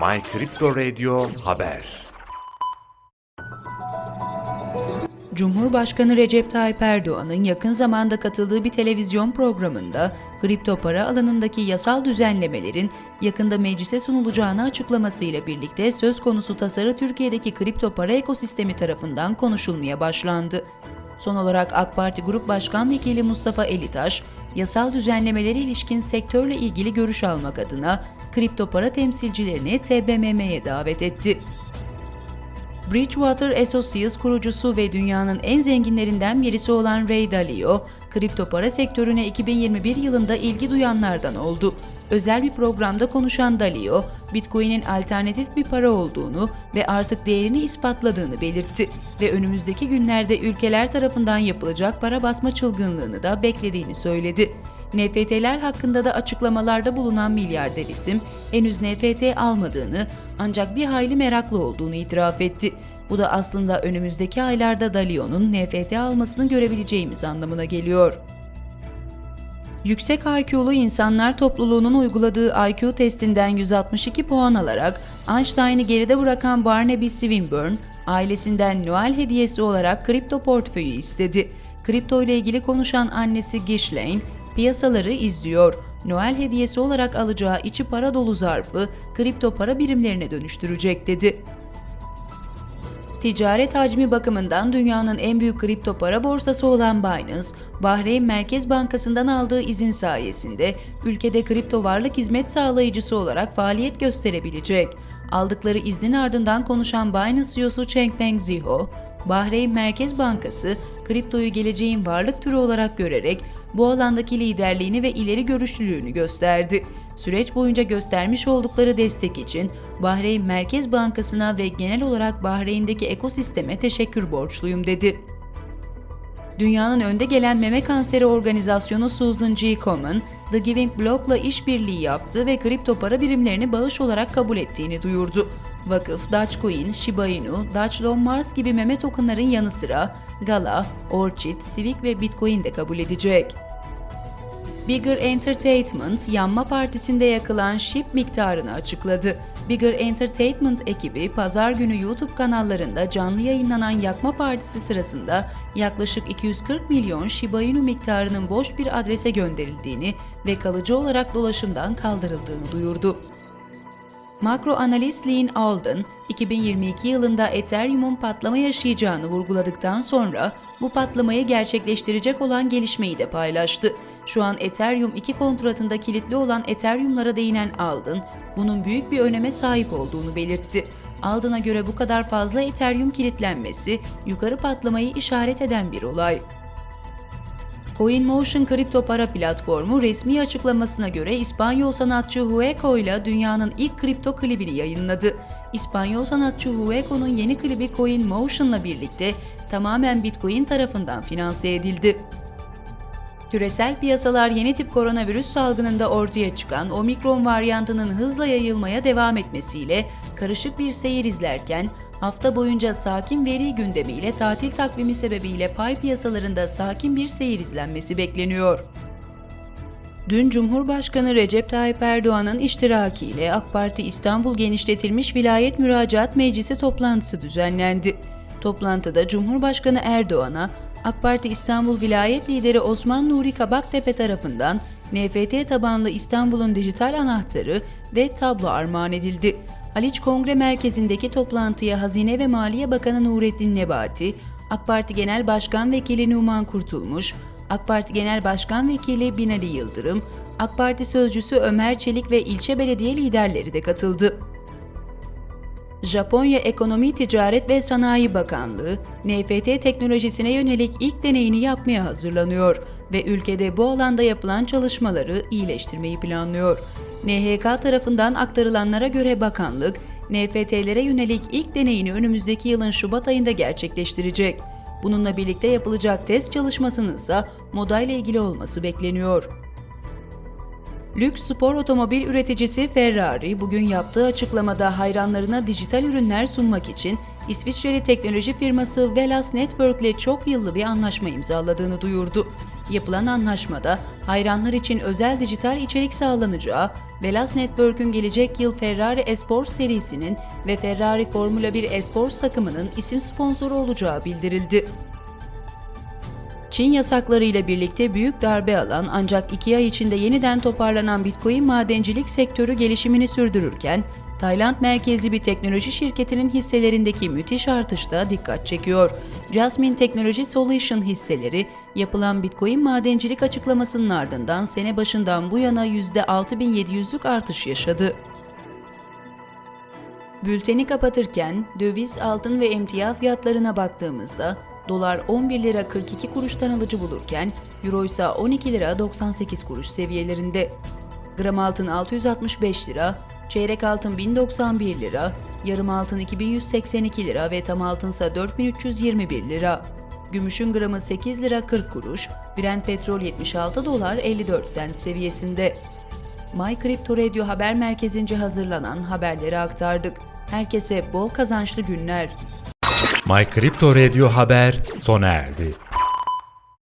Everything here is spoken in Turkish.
My Crypto Radio Haber Cumhurbaşkanı Recep Tayyip Erdoğan'ın yakın zamanda katıldığı bir televizyon programında kripto para alanındaki yasal düzenlemelerin yakında meclise sunulacağını açıklamasıyla birlikte söz konusu tasarı Türkiye'deki kripto para ekosistemi tarafından konuşulmaya başlandı. Son olarak AK Parti Grup Başkan Vekili Mustafa Elitaş, yasal düzenlemeleri ilişkin sektörle ilgili görüş almak adına kripto para temsilcilerini TBMM'ye davet etti. Bridgewater Associates kurucusu ve dünyanın en zenginlerinden birisi olan Ray Dalio, kripto para sektörüne 2021 yılında ilgi duyanlardan oldu. Özel bir programda konuşan Dalio, Bitcoin'in alternatif bir para olduğunu ve artık değerini ispatladığını belirtti ve önümüzdeki günlerde ülkeler tarafından yapılacak para basma çılgınlığını da beklediğini söyledi. NFT'ler hakkında da açıklamalarda bulunan milyarder isim henüz NFT almadığını ancak bir hayli meraklı olduğunu itiraf etti. Bu da aslında önümüzdeki aylarda Dalio'nun NFT almasını görebileceğimiz anlamına geliyor. Yüksek IQ'lu insanlar topluluğunun uyguladığı IQ testinden 162 puan alarak Einstein'ı geride bırakan Barnaby Swinburne, ailesinden Noel hediyesi olarak kripto portföyü istedi. Kripto ile ilgili konuşan annesi Ghislaine, piyasaları izliyor. Noel hediyesi olarak alacağı içi para dolu zarfı kripto para birimlerine dönüştürecek dedi. Ticaret hacmi bakımından dünyanın en büyük kripto para borsası olan Binance, Bahreyn Merkez Bankası'ndan aldığı izin sayesinde ülkede kripto varlık hizmet sağlayıcısı olarak faaliyet gösterebilecek. Aldıkları iznin ardından konuşan Binance CEO'su Changpeng Ziho, Bahreyn Merkez Bankası, kriptoyu geleceğin varlık türü olarak görerek bu alandaki liderliğini ve ileri görüşlülüğünü gösterdi. Süreç boyunca göstermiş oldukları destek için Bahreyn Merkez Bankası'na ve genel olarak Bahreyn'deki ekosisteme teşekkür borçluyum dedi. Dünyanın önde gelen meme kanseri organizasyonu Susan G. Komen, The Giving Block'la işbirliği yaptı ve kripto para birimlerini bağış olarak kabul ettiğini duyurdu. Vakıf, Dogecoin, Shiba Inu, Doge Long Mars gibi meme tokenların yanı sıra Gala, Orchid, Civic ve Bitcoin de kabul edecek. Bigger Entertainment, yanma partisinde yakılan şip miktarını açıkladı. Bigger Entertainment ekibi pazar günü YouTube kanallarında canlı yayınlanan yakma partisi sırasında yaklaşık 240 milyon Shiba Inu miktarının boş bir adrese gönderildiğini ve kalıcı olarak dolaşımdan kaldırıldığını duyurdu. Makro analist Lynn Alden, 2022 yılında Ethereum'un patlama yaşayacağını vurguladıktan sonra bu patlamayı gerçekleştirecek olan gelişmeyi de paylaştı. Şu an Ethereum 2 kontratında kilitli olan Ethereum'lara değinen Alden, bunun büyük bir öneme sahip olduğunu belirtti. Alden'a göre bu kadar fazla Ethereum kilitlenmesi yukarı patlamayı işaret eden bir olay. CoinMotion kripto para platformu resmi açıklamasına göre İspanyol sanatçı Hueco ile dünyanın ilk kripto klibini yayınladı. İspanyol sanatçı Hueco'nun yeni klibi CoinMotion'la birlikte tamamen Bitcoin tarafından finanse edildi. Küresel piyasalar yeni tip koronavirüs salgınında ortaya çıkan omikron varyantının hızla yayılmaya devam etmesiyle karışık bir seyir izlerken hafta boyunca sakin veri gündemiyle tatil takvimi sebebiyle pay piyasalarında sakin bir seyir izlenmesi bekleniyor. Dün Cumhurbaşkanı Recep Tayyip Erdoğan'ın iştirakiyle AK Parti İstanbul Genişletilmiş Vilayet Müracaat Meclisi toplantısı düzenlendi. Toplantıda Cumhurbaşkanı Erdoğan'a AK Parti İstanbul Vilayet Lideri Osman Nuri Kabaktepe tarafından NFT tabanlı İstanbul'un dijital anahtarı ve tablo armağan edildi. Haliç Kongre Merkezi'ndeki toplantıya Hazine ve Maliye Bakanı Nurettin Nebati, AK Parti Genel Başkan Vekili Numan Kurtulmuş, AK Parti Genel Başkan Vekili Binali Yıldırım, AK Parti Sözcüsü Ömer Çelik ve ilçe belediye liderleri de katıldı. Japonya Ekonomi Ticaret ve Sanayi Bakanlığı, NFT teknolojisine yönelik ilk deneyini yapmaya hazırlanıyor ve ülkede bu alanda yapılan çalışmaları iyileştirmeyi planlıyor. NHK tarafından aktarılanlara göre bakanlık, NFT'lere yönelik ilk deneyini önümüzdeki yılın Şubat ayında gerçekleştirecek. Bununla birlikte yapılacak test çalışmasının ise moda ile ilgili olması bekleniyor. Lüks spor otomobil üreticisi Ferrari bugün yaptığı açıklamada hayranlarına dijital ürünler sunmak için İsviçreli teknoloji firması Velas Network ile çok yıllı bir anlaşma imzaladığını duyurdu. Yapılan anlaşmada hayranlar için özel dijital içerik sağlanacağı, Velas Network'ün gelecek yıl Ferrari Esports serisinin ve Ferrari Formula 1 Esports takımının isim sponsoru olacağı bildirildi. Çin yasakları ile birlikte büyük darbe alan ancak iki ay içinde yeniden toparlanan Bitcoin madencilik sektörü gelişimini sürdürürken, Tayland merkezli bir teknoloji şirketinin hisselerindeki müthiş artış da dikkat çekiyor. Jasmine Technology Solution hisseleri yapılan Bitcoin madencilik açıklamasının ardından sene başından bu yana %6700'lük artış yaşadı. Bülteni kapatırken döviz, altın ve emtia fiyatlarına baktığımızda dolar 11 lira 42 kuruştan alıcı bulurken euro ise 12 lira 98 kuruş seviyelerinde. Gram altın 665 lira, çeyrek altın 1091 lira, yarım altın 2182 lira ve tam altınsa 4321 lira. Gümüşün gramı 8 lira 40 kuruş, Brent petrol 76 dolar 54 sent seviyesinde. My Crypto Radio haber merkezince hazırlanan haberleri aktardık. Herkese bol kazançlı günler. My Crypto Radio Haber sona erdi.